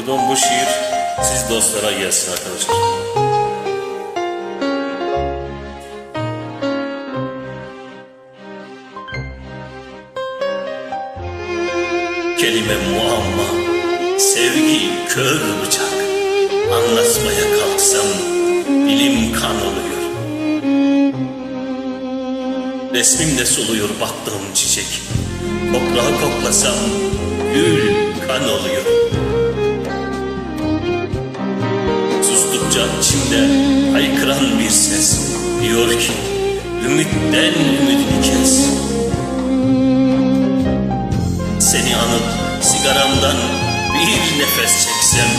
Okuduğum bu şiir siz dostlara gelsin arkadaşlar. Kelime muamma, sevgi kör bıçak. Anlatmaya kalksam dilim kan oluyor. Resmimde soluyor baktığım çiçek. Toprağı koklasam gül kan oluyor. Sustukça içimde haykıran bir ses diyor ki ümitten ümidini kes. Seni anıp sigaramdan bir nefes çeksem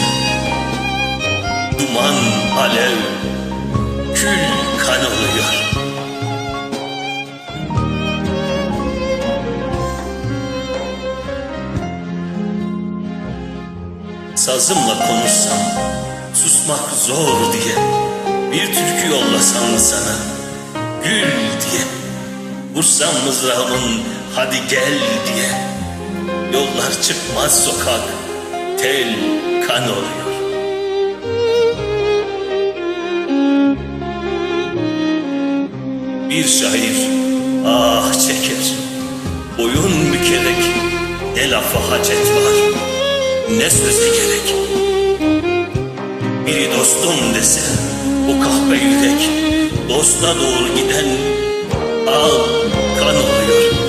Duman, alev, kül kan oluyor Sazımla konuşsam susmak zor diye Bir türkü yollasam sana gül diye. Vursam mızrağımın hadi gel diye. Yollar çıkmaz sokak tel kan oluyor. Bir şair ah çeker. Boyun bükerek ne lafa hacet var Ne söze gerek Biri dostum dese bu kahpe yürek Dosta doğru giden al kan oluyor